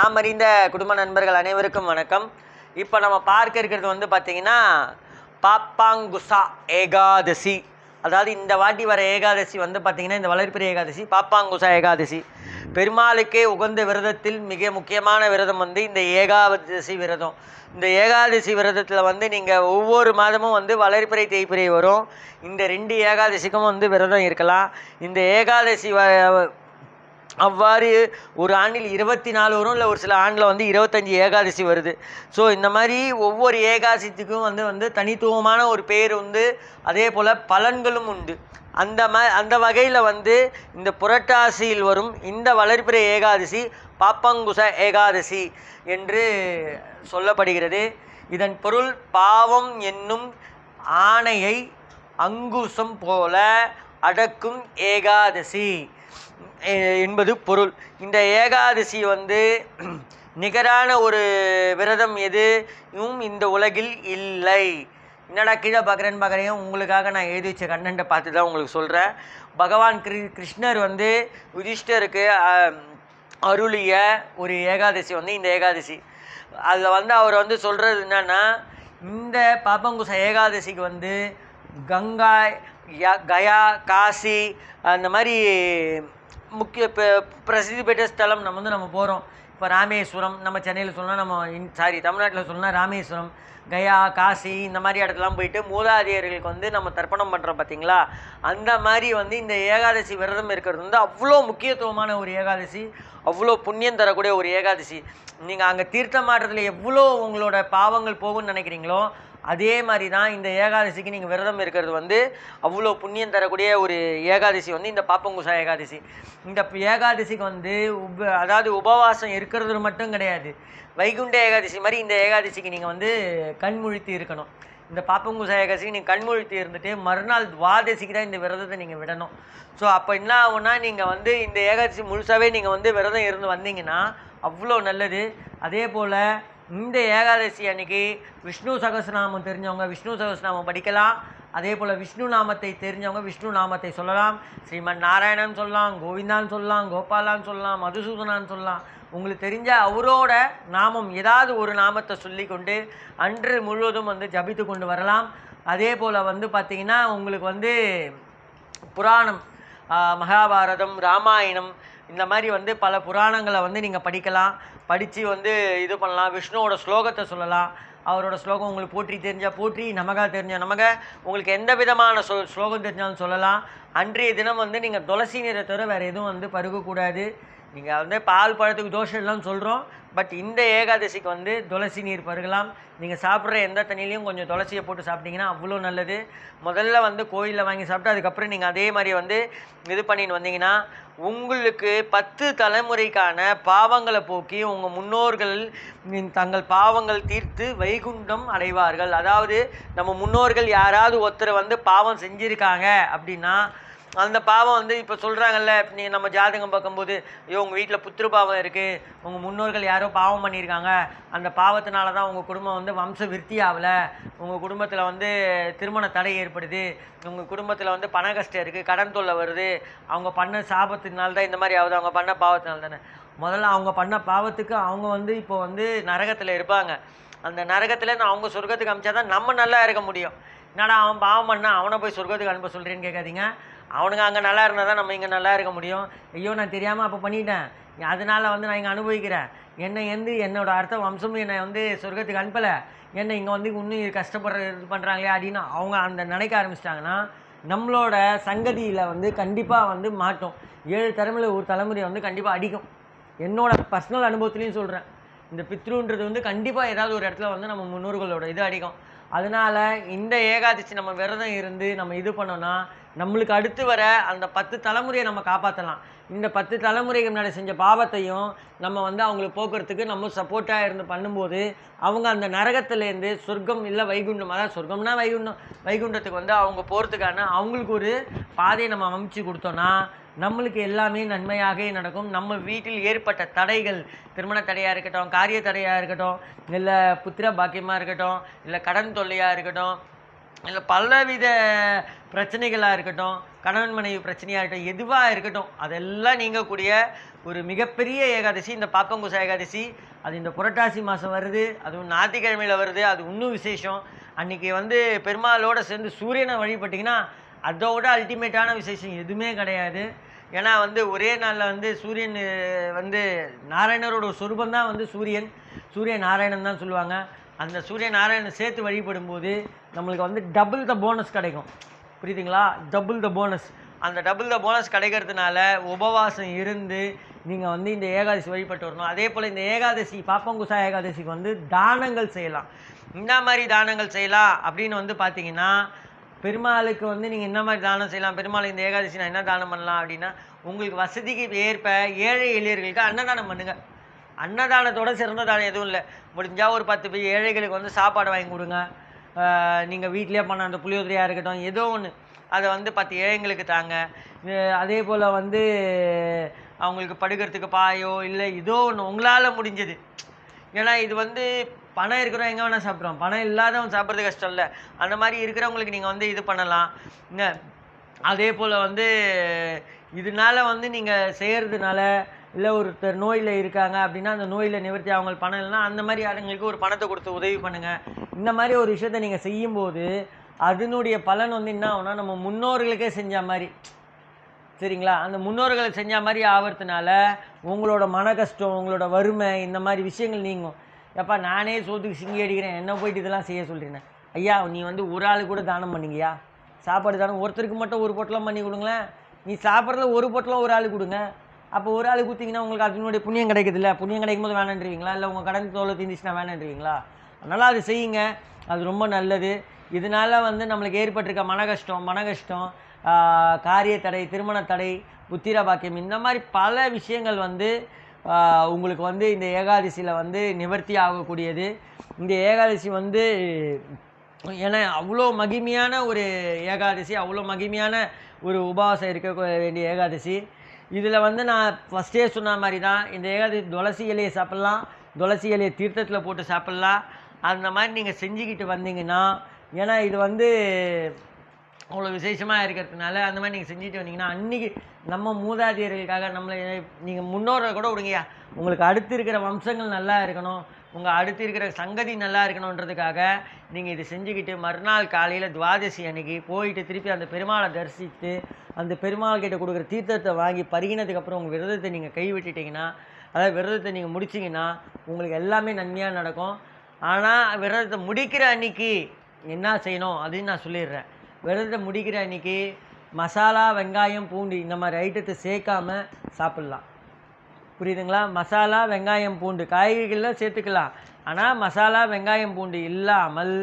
நாம் அறிந்த குடும்ப நண்பர்கள் அனைவருக்கும் வணக்கம். இப்போ நம்ம பார்க்க இருக்கிறது வந்து பார்த்தீங்கன்னா பாப்பாங்குசா ஏகாதசி. அதாவது இந்த வாட்டி வர ஏகாதசி வந்து பார்த்திங்கன்னா இந்த வளர்ப்பிறை ஏகாதசி பாப்பாங்குசா ஏகாதசி. பெருமாளுக்கே உகந்த விரதத்தில் மிக முக்கியமான விரதம் வந்து இந்த ஏகாதசி விரதம். இந்த ஏகாதசி விரதத்தில் வந்து நீங்கள் ஒவ்வொரு மாதமும் வந்து வளர்ப்பிறை தேய்ப்பிறை வரும். இந்த ரெண்டு ஏகாதசிக்கும் வந்து விரதம் இருக்கலாம். இந்த ஏகாதசி வ- அவ்வாறு ஒரு ஆண்டில் இருபத்தி நாலு வரும் இல்லை ஒரு சில ஆண்டில் வந்து இருபத்தஞ்சி ஏகாதசி வருது. ஸோ இந்த மாதிரி ஒவ்வொரு ஏகாதசித்துக்கும் வந்து வந்து தனித்துவமான ஒரு பேர் உண்டு. அதே போல் பலன்களும் உண்டு. அந்த ம அந்த வகையில் வந்து இந்த புரட்டாசியில் வரும் இந்த வளர்பிறை ஏகாதசி பாப்பங்குச ஏகாதசி என்று சொல்லப்படுகிறது. இதன் பொருள் பாவம் என்னும் ஆணையை அங்குசம் போல அடக்கும் ஏகாதசி. என்பது பொருள். இந்த ஏகாதசி வந்து நிகரான ஒரு விரதம் எதுவும் இந்த உலகில் இல்லை. என்னடா கீழே பார்க்குறேன்னு பார்க்குறீங்க? உங்களுக்காக நான் எழுதி வச்ச கண்டென்ட்டை பார்த்து தான் உங்களுக்கு சொல்கிறேன் பகவான் கிரு கிருஷ்ணர் வந்து யுதிஷ்டருக்கு அருளிய ஒரு ஏகாதசி வந்து இந்த ஏகாதசி. அதில் வந்து அவர் வந்து சொல்கிறது என்னென்னா இந்த பாப்பங்குச ஏகாதசிக்கு வந்து கங்காய் கயா காசி அந்த மாதிரி முக்கிய ப- பிரசித்தி பெற்ற ஸ்தலம் நம்ம வந்து நம்ம போகிறோம் இப்போ ராமேஸ்வரம் நம்ம சென்னையில் சொன்னால் நம்ம இன் சாரி தமிழ்நாட்டில் சொன்னால் ராமேஸ்வரம் கயா காசி இந்த மாதிரி இடத்துலாம் போயிட்டு மூதாதையர்களுக்கு வந்து நம்ம தர்ப்பணம் பண்ணுறோம் பார்த்தீங்களா அந்த மாதிரி வந்து இந்த ஏகாதசி விரதம் இருக்கிறது வந்து அவ்வளோ முக்கியத்துவமான ஒரு ஏகாதசி அவ்வளோ புண்ணியம் தரக்கூடிய ஒரு ஏகாதசி. நீங்கள் அங்கே தீர்த்தமாடுறதுல எவ்வளோ உங்களோட பாவங்கள் போகும்னு நினைக்கிறீங்களோ அதே மாதிரி தான் இந்த ஏகாதசிக்கு நீங்கள் விரதம் இருக்கிறது வந்து அவ்வளோ புண்ணியம் தரக்கூடிய ஒரு ஏகாதசி வந்து இந்த பாப்பங்குசா ஏகாதசி. இந்த ஏகாதசிக்கு வந்து உப அதாவது உபவாசம் இருக்கிறது மட்டும் கிடையாது. வைகுண்ட ஏகாதசி மாதிரி இந்த ஏகாதசிக்கு நீங்கள் வந்து கண்முழித்து இருக்கணும். இந்த பாப்பங்குசா ஏகாதசிக்கு நீங்கள் கண்முழித்து இருந்துட்டு மறுநாள் துவாதசிக்கு தான் இந்த விரதத்தை நீங்கள் விடணும். ஸோ அப்போ என்ன ஆகும்னா நீங்கள் வந்து இந்த ஏகாதசி முழுசாகவே நீங்கள் வந்து விரதம் இருந்து வந்தீங்கன்னா அவ்வளோ நல்லது. அதே போல் இந்த ஏகாதசி அன்னைக்கு விஷ்ணு சகசநாமம் தெரிஞ்சவங்க விஷ்ணு சகசநாமம் படிக்கலாம். அதே போல் விஷ்ணு நாமத்தை தெரிஞ்சவங்க விஷ்ணு நாமத்தை சொல்லலாம். ஸ்ரீமன் நாராயணன் சொல்லலாம் கோவிந்தான்னு சொல்லலாம் கோபாலான்னு சொல்லலாம் மதுசூதனான்னு சொல்லலாம். உங்களுக்கு தெரிஞ்ச அவரோட நாமம் ஏதாவது ஒரு நாமத்தை சொல்லி கொண்டு அன்று முழுவதும் வந்து ஜபித்து கொண்டு வரலாம். அதே போல் வந்து பார்த்திங்கன்னா உங்களுக்கு வந்து புராணம் மகாபாரதம் ராமாயணம் இந்த மாதிரி வந்து பல புராணங்களை வந்து நீங்கள் படிக்கலாம். படித்து வந்து இது பண்ணலாம். விஷ்ணுவோட ஸ்லோகத்தை சொல்லலாம். அவரோட ஸ்லோகம் உங்களுக்கு போற்றி தெரிஞ்சால் போற்றி நமகா தெரிஞ்ச நமக. உங்களுக்கு எந்த விதமான சொ ஸ்லோகம் தெரிஞ்சாலும் சொல்லலாம். அன்றைய தினம் வந்து நீங்கள் துளசி நீரை தவிர வேறு எதுவும் வந்து பருகக்கூடாது. நீங்கள் வந்து பால் பழத்துக்கு தோஷம் இல்லைன்னு சொல்கிறோம் பட் இந்த ஏகாதசிக்கு வந்து துளசி நீர் பருகலாம். நீங்கள் சாப்பிட்ற எந்த தண்ணியிலையும் கொஞ்சம் துளசியை போட்டு சாப்பிட்டீங்கன்னா அவ்வளோ நல்லது. முதல்ல வந்து கோயிலில் வாங்கி சாப்பிட்டு அதுக்கப்புறம் நீங்கள் அதே மாதிரி வந்து இது பண்ணின்னு வந்தீங்கன்னா உங்களுக்கு பத்து தலைமுறைக்கான பாவங்களை போக்கி உங்கள் முன்னோர்கள் தங்கள் பாவங்கள் தீர்த்து வைகுண்டம் அடைவார்கள். அதாவது நம்ம முன்னோர்கள் யாராவது ஒருத்தர் வந்து பாவம் செஞ்சுருக்காங்க அப்படின்னா அந்த பாவம் வந்து இப்போ சொல்கிறாங்கல்ல நீ நம்ம ஜாதகம் பார்க்கும்போது ஐயோ உங்கள் வீட்டில் புத்திரு பாவம் இருக்குது உங்கள் முன்னோர்கள் யாரோ பாவம் பண்ணியிருக்காங்க அந்த பாவத்தினால தான் உங்கள் குடும்பம் வந்து வம்ச விருத்தி ஆகலை உங்கள் குடும்பத்தில் வந்து திருமண தடை ஏற்படுது உங்கள் குடும்பத்தில் வந்து பண கஷ்டம் இருக்குது கடன் தொல்லை வருது அவங்க பண்ண சாபத்தினால தான் இந்த மாதிரி ஆகுது அவங்க பண்ண பாவத்தினால தானே முதல்ல அவங்க பண்ண பாவத்துக்கு அவங்க வந்து இப்போ வந்து நரகத்தில் இருப்பாங்க. அந்த நரகத்தில் அவங்க சொர்க்கத்துக்கு அமிச்சா தான் நம்ம நல்லா இருக்க முடியும். என்னடா அவன் பாவம் பண்ணால் அவனை போய் சொர்க்கத்துக்கு அனுப்ப சொல்கிறேன்னு கேட்காதீங்க. அவனுங்க அங்கே நல்லா இருந்தால் தான் நம்ம இங்கே நல்லா இருக்க முடியும். ஐயோ நான் தெரியாமல் அப்போ பண்ணிட்டேன். அதனால் வந்து நான் இங்கே அனுபவிக்கிறேன். என்னை வந்து என்னோடய அர்த்த வம்சமும் என்னை வந்து சொர்க்கத்துக்கு அனுப்பலை. என்னை இங்கே வந்து இன்னும் கஷ்டப்படுற இது பண்ணுறாங்களே அப்படின்னு அவங்க அந்த நினைக்க ஆரம்பிச்சிட்டாங்கன்னா நம்மளோட சங்கதியில் வந்து கண்டிப்பாக வந்து மாட்டோம். ஏழு தலைமுறை ஒரு தலைமுறையை வந்து கண்டிப்பாக அடிக்கும். என்னோட பர்சனல் அனுபவத்துலேயும் சொல்கிறேன் இந்த பித்ருன்றது வந்து கண்டிப்பாக ஏதாவது ஒரு இடத்துல வந்து நம்ம முன்னோர்களோட இது அடிக்கும். அதனால இந்த ஏகாதசி நம்ம விரதம் இருந்து நம்ம இது பண்ணோன்னா நம்மளுக்கு அடுத்து வர அந்த பத்து தலைமுறையை நம்ம காப்பாற்றலாம் இந்த பத்து தலைமுறைக்கு முன்னாடி செஞ்ச பாவத்தையும் நம்ம வந்து அவங்களுக்கு போக்குறதுக்கு நம்ம சப்போர்ட்டாக இருந்து பண்ணும்போது அவங்க அந்த நரகத்துலேருந்து சொர்க்கம் இல்லை வைகுண்டம் அதாவது சொர்க்கம்னா வைகுண்டம் வைகுண்டத்துக்கு வந்து அவங்க போகிறதுக்கான அவங்களுக்கு ஒரு பாதையை நம்ம அமைச்சு கொடுத்தோன்னா நம்மளுக்கு எல்லாமே நன்மையாகவே நடக்கும். நம்ம வீட்டில் ஏற்பட்ட தடைகள் திருமண தடையாக இருக்கட்டும் காரிய தடையாக இருக்கட்டும் இல்லை புத்திர பாக்கியமாக இருக்கட்டும் இல்லை கடன் தொல்லையாக இருக்கட்டும் இல்லை பலவித பிரச்சனைகளாக இருக்கட்டும் கணவன் மனைவி பிரச்சனையாக இருக்கட்டும் எதுவாக இருக்கட்டும் அதெல்லாம் நீங்கக்கூடிய ஒரு மிகப்பெரிய ஏகாதசி. இந்த பாப்பங்குச ஏகாதசி அது இந்த புரட்டாசி மாதம் வருது அதுவும் ஞாயிற்றுக்கிழமையில் வருது அது இன்னும் விசேஷம். அன்றைக்கி வந்து பெருமாளோட சேர்ந்து சூரியனை வழிபட்டிங்கன்னா அதோட அல்டிமேட்டான விசேஷம் எதுவுமே கிடையாது. ஏன்னா வந்து ஒரே நாளில் வந்து சூரியன் வந்து நாராயணரோட சொரூபம் தான் வந்து சூரியன். சூரிய நாராயணன் தான் சொல்லுவாங்க. அந்த சூரிய நாராயணன் சேர்த்து வழிபடும்போது நம்மளுக்கு வந்து டபுள் த போனஸ் கிடைக்கும். புரியுதுங்களா? டபுள் த போனஸ் அந்த டபுள் த போனஸ் கிடைக்கிறதுனால உபவாசம் இருந்து நீங்கள் வந்து இந்த ஏகாதசி வழிபட்டு வரணும். அதே போல் இந்த ஏகாதசி பாப்பங்குசா ஏகாதசிக்கு வந்து தானங்கள் செய்யலாம். என்ன மாதிரி தானங்கள் செய்யலாம் அப்படின்னு வந்து பார்த்தீங்கன்னா பெருமாளுக்கு வந்து நீங்கள் என்ன மாதிரி தானம் செய்யலாம் பெருமாள் இந்த ஏகாதசி நான் என்ன தானம் பண்ணலாம் அப்படின்னா உங்களுக்கு வசதிக்கு ஏற்ப ஏழை எளியர்களுக்கு அன்னதானம் பண்ணுங்கள் அன்னதானத்தோட சிறந்த தானம் எதுவும் இல்லை. முடிஞ்சால் ஒரு பத்து பேர் ஏழைகளுக்கு வந்து சாப்பாடு வாங்கி கொடுங்க. நீங்கள் வீட்டிலேயே பண்ண அந்த புளியோதரையாக இருக்கட்டும் ஏதோ ஒன்று அதை வந்து பத்து ஏழைங்களுக்கு தாங்க. அதே போல் வந்து அவங்களுக்கு படுக்கிறதுக்கு பாயோ இல்லை ஏதோ ஒன்று உங்களால் முடிஞ்சது. ஏன்னா இது வந்து பணம் இருக்கிறவங்க எங்கே வேணால் சாப்பிட்றோம் பணம் இல்லாதவன் சாப்பிட்றது கஷ்டம் இல்லை. அந்த மாதிரி இருக்கிறவங்களுக்கு நீங்கள் வந்து இது பண்ணலாம். என்ன அதே போல் வந்து இதனால வந்து நீங்கள் செய்கிறதுனால இல்லை ஒருத்தர் நோயில் இருக்காங்க அப்படின்னா அந்த நோயில் நிவர்த்தி அவங்களுக்கு பணம் இல்லைன்னா அந்த மாதிரி ஆளுங்களுக்கு ஒரு பணத்தை கொடுத்து உதவி பண்ணுங்கள் இந்த மாதிரி ஒரு விஷயத்த நீங்கள் செய்யும்போது அதனுடைய பலன் வந்து என்ன ஆகும்னா நம்ம முன்னோர்களுக்கே செஞ்ச மாதிரி. சரிங்களா? அந்த முன்னோர்களை செஞ்ச மாதிரி ஆகிறதுனால உங்களோட மன கஷ்டம் உங்களோட வறுமை இந்த மாதிரி விஷயங்கள் நீங்கும். எப்பா நானே சோத்துக்கு சிங்கி அடிக்கிறேன். என்ன போயிட்டு இதெல்லாம் செய்ய சொல்கிறேன் ஐயா நீ வந்து ஒரு ஆள் கூட தானம் பண்ணீங்கய்யா சாப்பாடு தானம் ஒருத்தருக்கு மட்டும் ஒரு பொட்டலம் பண்ணி கொடுங்களேன். நீ சாப்பிட்றதுல ஒரு பொட்டலம் ஒரு ஆள் கொடுங்க. அப்போ ஒரு ஆள் குத்திங்கன்னா உங்களுக்கு அதனுடைய புண்ணியம் கிடைக்குதுல்ல? புண்ணியம் கிடைக்கும் போது வேணான்றீங்களா? இல்லை உங்கள் கடன் தோலை தீந்துச்சுன்னா வேணான்றீங்களா? அதனால் அது செய்யுங்க. அது ரொம்ப நல்லது. இதனால வந்து நம்மளுக்கு ஏற்பட்டிருக்க மன கஷ்டம் மன கஷ்டம் காரிய தடை திருமண தடை புத்திர பாக்கியம் இந்த மாதிரி பல விஷயங்கள் வந்து உங்களுக்கு வந்து இந்த ஏகாதசியில் வந்து நிவர்த்தி ஆகக்கூடியது. இந்த ஏகாதசி வந்து ஏன்னா அவ்வளோ மகிமையான ஒரு ஏகாதசி அவ்வளோ மகிமையான ஒரு உபவாசம் இருக்க வேண்டிய ஏகாதசி. இதில் வந்து நான் ஃபஸ்ட்டே சொன்ன மாதிரி தான் இந்த ஏகாதி துளசி இலையை சாப்பிட்லாம் துளசி இலையை தீர்த்தத்தில் போட்டு சாப்பிட்லாம். அந்த மாதிரி நீங்கள் செஞ்சுக்கிட்டு வந்தீங்கன்னா ஏன்னா இது வந்து அவ்வளோ விசேஷமாக இருக்கிறதுனால அந்த மாதிரி நீங்கள் செஞ்சுட்டு வந்தீங்கன்னா அன்றைக்கி நம்ம மூதாதையர்களுக்காக நம்மளை நீங்கள் முன்னோர்கள் கூட விடுங்கயா உங்களுக்கு அடுத்து இருக்கிற வம்சங்கள் நல்லா இருக்கணும். உங்கள் அடுத்து இருக்கிற சங்கதி நல்லா இருக்கணுன்றதுக்காக நீங்கள் இது செஞ்சுக்கிட்டு மறுநாள் காலையில் துவாதசி அன்னைக்கு போயிட்டு திருப்பி அந்த பெருமாளை தரிசித்து அந்த பெருமாள் கிட்ட கொடுக்குற தீர்த்தத்தை வாங்கி பருகினதுக்கப்புறம் உங்கள் விரதத்தை நீங்கள் கைவிட்டுட்டிங்கன்னா அதாவது விரதத்தை நீங்கள் முடிச்சிங்கன்னா உங்களுக்கு எல்லாமே நன்மையாக நடக்கும். ஆனால் விரதத்தை முடிக்கிற அன்னைக்கு என்ன செய்யணும் அப்படின்னு நான் சொல்லிடுறேன். விரதத்தை முடிக்கிற அன்னைக்கு மசாலா வெங்காயம் பூண்டு இந்த மாதிரி ஐட்டத்தை சேர்க்காம சாப்பிட்லாம். புரியுதுங்களா? மசாலா வெங்காயம் பூண்டு. காய்கறிகளில் சேர்த்துக்கலாம். ஆனால் மசாலா வெங்காயம் பூண்டு இல்லாமல்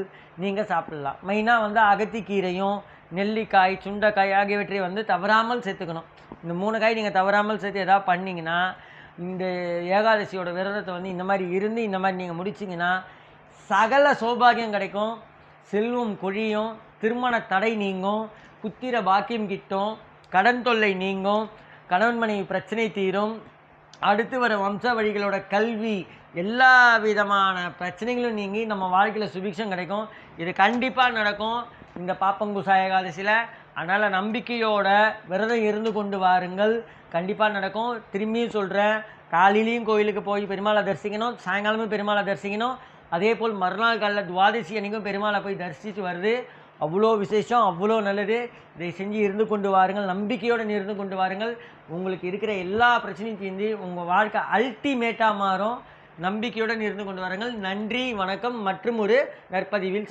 நீங்கள் சாப்பிடலாம். மெயினாக வந்து அகத்திக்கீரையும் நெல்லிக்காய் சுண்டைக்காய் ஆகியவற்றை வந்து தவறாமல் சேர்த்துக்கணும். இந்த மூணு காய் நீங்கள் தவறாமல் சேர்த்து எதாவது பண்ணிங்கன்னா இந்த ஏகாதசியோட விரதத்தை வந்து இந்த மாதிரி இருந்து இந்த மாதிரி நீங்கள் முடிச்சிங்கன்னா சகல சௌபாகியம் கிடைக்கும். செல்வம் கொழியும் திருமண தடை நீங்கும் புத்திர பாக்கியம் கிட்டும் கடன் தொல்லை நீங்கும் கணவன் மனைவி பிரச்சனை தீரும் அடுத்து வர வம்ச வழிகளோட கல்வி எல்லா விதமான பிரச்சனைகளும் நீங்கி நம்ம வாழ்க்கையில் சுபிக்ஷம் கிடைக்கும். இது கண்டிப்பாக நடக்கும். இந்த பாப்பங்குசாய ஏகாதசியில் அதனால் நம்பிக்கையோட விரதம் இருந்து கொண்டு வாருங்கள். கண்டிப்பாக நடக்கும். திரும்பியும் சொல்கிறேன் காலையிலையும் கோயிலுக்கு போய் பெருமாளை தரிசிக்கணும் சாயங்காலமும் பெருமாளை தரிசிக்கணும். அதே போல் மறுநாள் காலையில் துவாதசி அன்னைக்கும் பெருமாளை போய் தரிசித்து வருது. அவ்வளோ விசேஷம் அவ்வளோ நல்லது. இதை செஞ்சு இருந்து கொண்டு வாருங்கள். நம்பிக்கையோடு இருந்து கொண்டு வாருங்கள். உங்களுக்கு இருக்கிற எல்லா பிரச்சனையும் தீர்ந்து உங்கள் வாழ்க்கை அல்டிமேட்டாக மாறும். நம்பிக்கையுடன் இருந்து கொண்டு வாருங்கள். நன்றி வணக்கம் மற்றும் ஒரு நற்பதிவில்